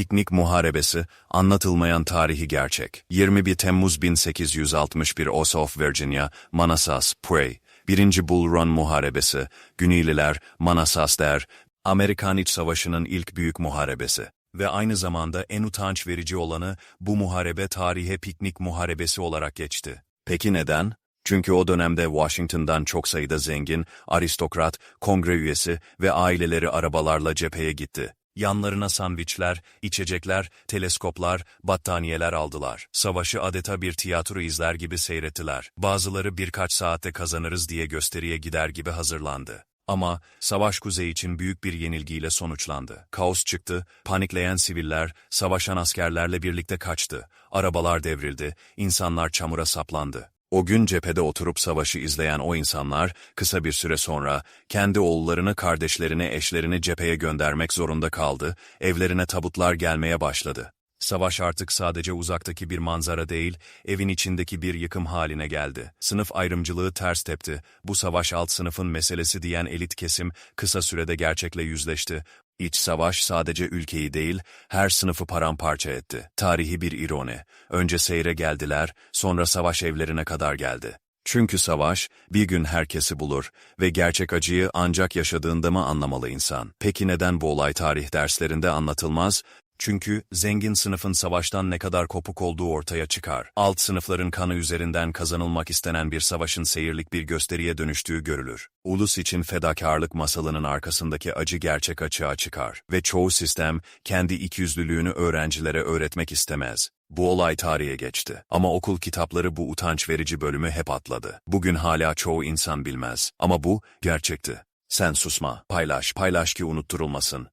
Piknik Muharebesi, anlatılmayan tarihi gerçek. 21 Temmuz 1861 Ossoff, Virginia, Manassas, Puey. Birinci Bull Run Muharebesi, Güneyliler, Manassas der, Amerikan İç Savaşı'nın ilk büyük muharebesi. Ve aynı zamanda en utanç verici olanı bu muharebe tarihe piknik muharebesi olarak geçti. Peki neden? Çünkü o dönemde Washington'dan çok sayıda zengin, aristokrat, kongre üyesi ve aileleri arabalarla cepheye gitti. Yanlarına sandviçler, içecekler, teleskoplar, battaniyeler aldılar. Savaşı adeta bir tiyatro izler gibi seyrettiler. Bazıları birkaç saatte kazanırız diye gösteriye gider gibi hazırlandı. Ama savaş kuzey için büyük bir yenilgiyle sonuçlandı. Kaos çıktı, panikleyen siviller, savaşan askerlerle birlikte kaçtı. Arabalar devrildi, insanlar çamura saplandı. O gün cephede oturup savaşı izleyen o insanlar, kısa bir süre sonra kendi oğullarını, kardeşlerini, eşlerini cepheye göndermek zorunda kaldı, evlerine tabutlar gelmeye başladı. Savaş artık sadece uzaktaki bir manzara değil, evin içindeki bir yıkım haline geldi. Sınıf ayrımcılığı ters tepti. Bu savaş alt sınıfın meselesi diyen elit kesim kısa sürede gerçekle yüzleşti. İç savaş sadece ülkeyi değil, her sınıfı paramparça etti. Tarihi bir ironi. Önce seyre geldiler, sonra savaş evlerine kadar geldi. Çünkü savaş, bir gün herkesi bulur ve gerçek acıyı ancak yaşadığında mı anlamalı insan? Peki neden bu olay tarih derslerinde anlatılmaz? Çünkü zengin sınıfın savaştan ne kadar kopuk olduğu ortaya çıkar. Alt sınıfların kanı üzerinden kazanılmak istenen bir savaşın seyirlik bir gösteriye dönüştüğü görülür. Ulus için fedakarlık masalının arkasındaki acı gerçek açığa çıkar ve çoğu sistem kendi ikiyüzlülüğünü öğrencilere öğretmek istemez. Bu olay tarihe geçti. Ama okul kitapları bu utanç verici bölümü hep atladı. Bugün hala çoğu insan bilmez. Ama bu gerçekti. Sen susma, paylaş, paylaş ki unutturulmasın.